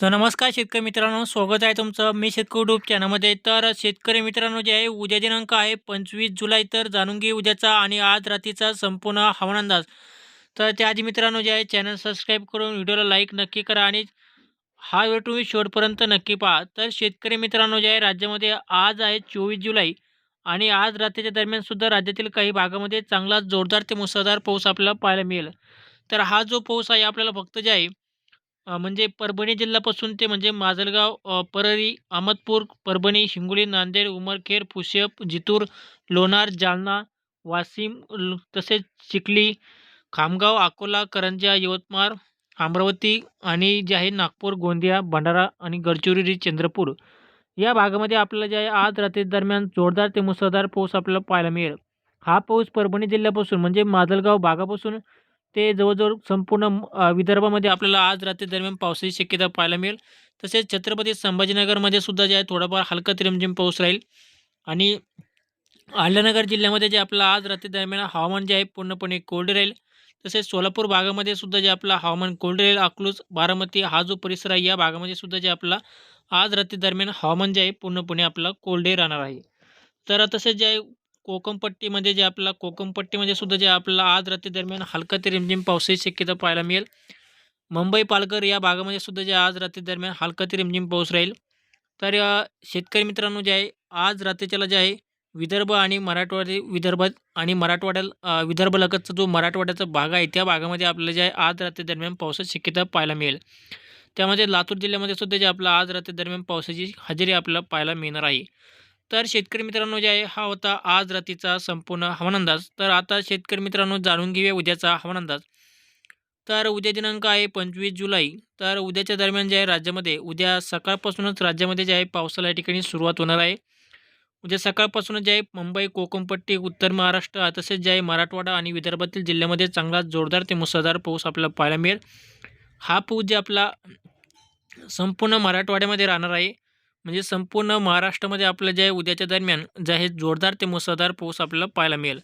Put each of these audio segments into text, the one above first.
तर नमस्कार शेतकरी मित्रांनो स्वागत आहे तुमचं मी शेतकरी डूब चॅनलमध्ये. तर शेतकरी मित्रांनो जे आहे उद्या दिनांक आहे पंचवीस जुलै तर जाणून घे उद्याचा आणि आज रात्रीचा संपूर्ण हवामान अंदाज तर त्याआधी मित्रांनो जे आहे चॅनल सबस्क्राईब करून व्हिडिओला लाईक नक्की करा आणि हा व्हिडिओ तुम्ही शेवटपर्यंत नक्की पहा. तर शेतकरी मित्रांनो जे आहे राज्यामध्ये आज आहे चोवीस जुलै आणि आज रात्रीच्या दरम्यानसुद्धा राज्यातील काही भागामध्ये चांगला जोरदार ते मुसळधार पाऊस आपल्याला पाहायला मिळेल. तर हा जो पाऊस आहे आपल्याला फक्त जे आहे म्हणजे परभणी जिल्ह्यापासून ते म्हणजे माजलगाव, परळी, अहमदपूर, परभणी, हिंगोली, नांदेड, उमरखेड, पुशप जितूर, लोणार, जालना, वाशिम ल तसेच चिखली, खामगाव, अकोला, करंजा, यवतमाळ, अमरावती आणि जे आहे नागपूर, गोंदिया, भंडारा आणि गडचिरोली, चंद्रपूर या भागामध्ये आपल्याला जे आहे आज रात्री दरम्यान जोरदार ते मुसळधार पाऊस आपल्याला पाहायला मिळेल. हा पाऊस परभणी जिल्ह्यापासून म्हणजे माजलगाव भागापासून ते जवळजवळ संपूर्ण विदर्भामध्ये आपल्याला आज रात्री दरम्यान पावसाची शक्यता पाहायला मिळेल. तसेच छत्रपती संभाजीनगरमध्ये सुद्धा जे आहे थोडाफार हलका ते रिमझिम पाऊस राहील आणि अहिल्यानगर जिल्ह्यामध्ये जे आपलं आज रात्री दरम्यान हवामान जे आहे पूर्णपणे कोरडे राहील. तसेच सोलापूर भागामध्ये सुद्धा जे आपलं हवामान कोरडे राहील. अकलूज, बारामती हा जो परिसर आहे या भागामध्ये सुद्धा जे आपला आज रात्री दरम्यान हवामान जे आहे पूर्णपणे आपलं कोरडे राहणार आहे. तर तसेच जे आहे कोकमपट्टीमध्ये म्हणजे जे आपला कोकमपट्टीमध्ये म्हणजे सुद्धा जे आपल्याला आज रात्री दरम्यान हलका ते रिमझिम पावसाची शक्यता पाहायला मिळेल. मुंबई, पालघर या भागामध्ये सुद्धा जे आज रात्री दरम्यान हलका ते रिमझिम पाऊस राहील. तर शेतकरी मित्रांनो जे आहे आज रात्रीच्याला जे आहे विदर्भ आणि मराठवाडी विदर्भात आणि मराठवाड्याला विदर्भ लगतचा जो मराठवाड्याचा भाग आहे त्या भागामध्ये आपल्याला जे आहे आज रात्री दरम्यान पावसाची शक्यता पाहायला मिळेल. त्यामध्ये लातूर जिल्ह्यामध्ये सुद्धा जे आपलं आज रात्री दरम्यान पावसाची हजेरी आपल्याला पाहायला मिळणार आहे. तर शेतकरी मित्रांनो जे आहे हा होता आज रात्रीचा संपूर्ण हवामान अंदाज. तर आता शेतकरी मित्रांनो जाणून घेऊया उद्याचा हवामान अंदाज. तर उद्या दिनांक आहे 25 जुलै. तर उद्याच्या दरम्यान जे आहे राज्यामध्ये उद्या सकाळपासूनच राज्यामध्ये जे आहे पावसाला या ठिकाणी सुरुवात होणार आहे. उद्या सकाळपासूनच जे आहे मुंबई, कोकणपट्टी, उत्तर महाराष्ट्र तसेच जे आहे मराठवाडा आणि विदर्भातील जिल्ह्यामध्ये चांगला जोरदार ते मुसळधार पाऊस आपल्याला पाहायला मिळेल. हा पाऊस जे आपला संपूर्ण मराठवाड्यामध्ये राहणार आहे. म्हणजे संपूर्ण महाराष्ट्रामध्ये आपलं जे आहे उद्याच्या दरम्यान जे आहे जोरदार ते मुसळधार पाऊस आपल्याला पाहायला मिळेल.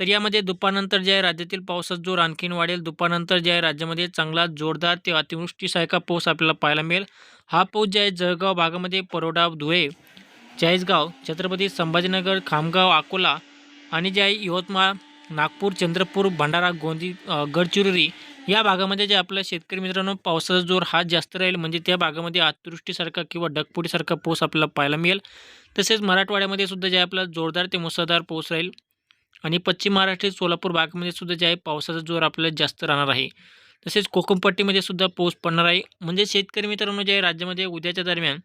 तर यामध्ये दुपारनंतर जे आहे राज्यातील पावसाचा जोर आणखीन वाढेल. दुपारनंतर जे आहे राज्यामध्ये चांगला जोरदार ते अतिवृष्टीसारखा पाऊस आपल्याला पाहायला मिळेल. हा पाऊस जे आहे जळगाव भागामध्ये परोडा, धुळे, चाळीसगाव, छत्रपती संभाजीनगर, खामगाव, अकोला आणि जे आहे यवतमाळ, नागपूर, चंद्रपूर, भंडारा, गोंदी गडचिरोली या भागामध्ये जे आपल्या शेतकरी मित्रांनो पावसाचा जोर हा जास्त राहील. म्हणजे त्या भागामध्ये अतिवृष्टीसारखा किंवा ढगपुटीसारखा पाऊस आपल्याला पाहायला मिळेल. तसेच मराठवाड्यामध्ये सुद्धा जे आपला जोरदार ते मुसळधार पाऊस राहील आणि पश्चिम महाराष्ट्र सोलापूर भागामध्ये सुद्धा जे आहे पावसाचा जोर आपल्याला जास्त राहणार आहे. तसेच कोकणपट्टीमध्ये सुद्धा पाऊस पडणार आहे. म्हणजे शेतकरी मित्रांनो जे आहे राज्यामध्ये उद्याच्या दरम्यान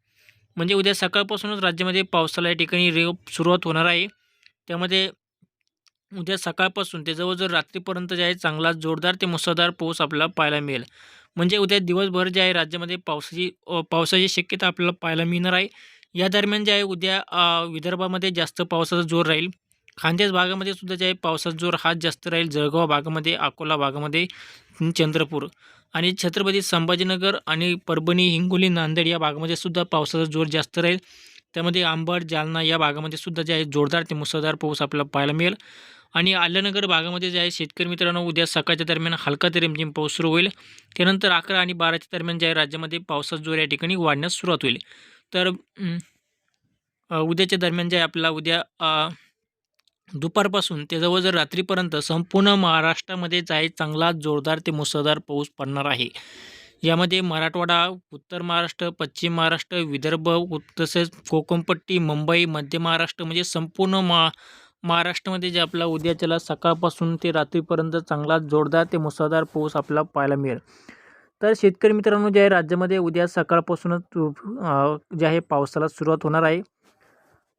म्हणजे उद्या सकाळपासूनच राज्यामध्ये पावसाला या ठिकाणी रे सुरुवात होणार आहे. त्यामध्ये उद्या सकाळपासून ते जवळजवळ रात्रीपर्यंत जे आहे चांगला जोरदार ते मुसळधार पाऊस आपल्याला पाहायला मिळेल. म्हणजे उद्या दिवसभर जे आहे राज्यामध्ये पावसाची पावसाची शक्यता आपल्याला पाहायला मिळणार आहे. या दरम्यान जे आहे उद्या विदर्भामध्ये जास्त पावसाचा जोर राहील. खानदेश भागामध्ये सुद्धा जे आहे पावसाचा जोर हा जास्त राहील. जळगाव भागामध्ये, अकोला भागामध्ये, चंद्रपूर आणि छत्रपती संभाजीनगर आणि परभणी, हिंगोली, नांदेड या भागामध्ये सुद्धा पावसाचा जोर जास्त राहील. त्यामध्ये आंबड जालना या भागामध्ये सुद्धा जे आहे जोरदार ते मुसळधार पाऊस आपल्याला पाहायला मिळेल आणि आल्यानगर भागामध्ये जे आहे शेतकरी मित्रांनो उद्या सकाळच्या दरम्यान हलका ते रिमझिम पाऊस सुरू होईल. त्यानंतर 11 आणि 12च्या दरम्यान जे आहे राज्यामध्ये पावसाचा जोर या ठिकाणी वाढण्यास सुरुवात होईल. तर उद्याच्या दरम्यान जे आहे आपला उद्या दुपारपासून ते जवळ-जवळ रात्रीपर्यंत संपूर्ण महाराष्ट्रामध्ये आहे चांगला जोरदार ते मुसळधार पाऊस पडणार आहे. यामध्ये मराठवाडा, उत्तर महाराष्ट्र, पश्चिम महाराष्ट्र, विदर्भ तसेच कोकणपट्टी, मुंबई, मध्य महाराष्ट्र म्हणजे संपूर्ण महा महाराष्ट्रामध्ये जे आपला उद्याच्याला सकाळपासून ते रात्रीपर्यंत चांगला जोरदार ते मुसळधार पाऊस आपला पाहायला मिळेल. तर शेतकरी मित्रांनो जे आहे राज्यामध्ये उद्या सकाळपासूनच जे आहे पावसाला सुरुवात होणार आहे.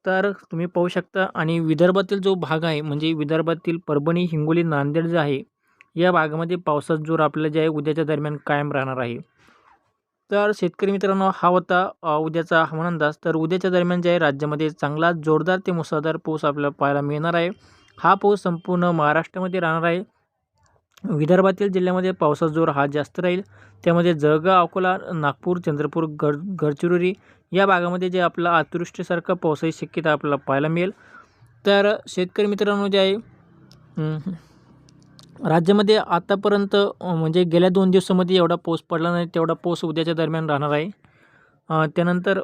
तर तुम्ही पाहू शकता आणि विदर्भातील जो भाग आहे म्हणजे विदर्भातील परभणी, हिंगोली, नांदेड जे आहे या भागामध्ये पावसाचा जोर आपल्याला जे आहे उद्याच्या दरम्यान कायम राहणार आहे. तर शेतकरी मित्रांनो हा होता उद्याचा हवामान अंदाज. तर उद्याच्या दरम्यान जे आहे राज्यामध्ये चांगला जोरदार ते मुसळधार पाऊस आपल्याला पाहायला मिळणार आहे. हा पाऊस संपूर्ण महाराष्ट्रामध्ये राहणार आहे. विदर्भातील जिल्ह्यामध्ये पावसाचा जोर हा जास्त राहील. त्यामध्ये जळगाव, अकोला, नागपूर, चंद्रपूर, गड गडचिरोली या भागामध्ये जे आपला अतिवृष्टीसारखं पावसाची शक्यता आपल्याला पाहायला मिळेल. तर शेतकरी मित्रांनो जे आहे राज्यामध्ये आतापर्यंत म्हणजे गेल्या दोन दिवसामध्ये एवढा पाऊस पडला नाही तेवढा पाऊस उद्याच्या दरम्यान राहणार आहे. त्यानंतर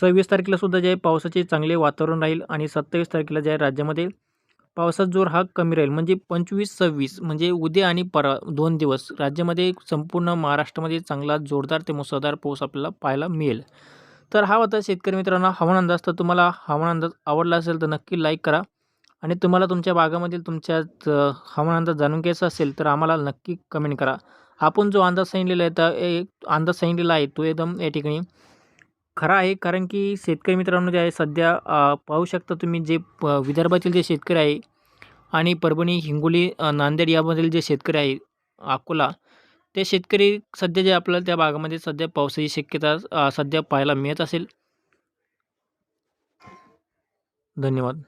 सव्वीस तारखेलासुद्धा जे आहे पावसाचे चांगले वातावरण राहील आणि सत्तावीस तारखेला जे आहे राज्यामध्ये पावसाचा जोर हा कमी राहील. म्हणजे पंचवीस सव्वीस म्हणजे उद्या आणि परवा दोन दिवस राज्यामध्ये संपूर्ण महाराष्ट्रामध्ये चांगला जोरदार ते मुसळधार पाऊस आपल्याला पाहायला मिळेल. तर हा होता शेतकरी मित्रांनो हवामान अंदाज. तर तुम्हाला हवामान अंदाज आवडला असेल तर नक्की लाईक करा. आणि तुम्हाला तुमच्या भागामधील तुमच्या हवामान अंदाज जाणून घ्यायचा असेल तर आम्हाला नक्की कमेंट करा. आपण जो अंदाज सांगितलेला आहे तर एक अंदाज सांगितलेला आहे तो एकदम या ठिकाणी खरा आहे. कारण की शेतकरी मित्रांनो जे आहे सध्या पाहू शकता तुम्ही जे प विदर्भातील जे शेतकरी आहे आणि परभणी हिंगोली नांदेड यामधील जे शेतकरी आहे अकोला ते शेतकरी सध्या जे आपल्याला त्या भागामध्ये सध्या पावसाची शक्यता सध्या पाहायला मिळत असेल. धन्यवाद.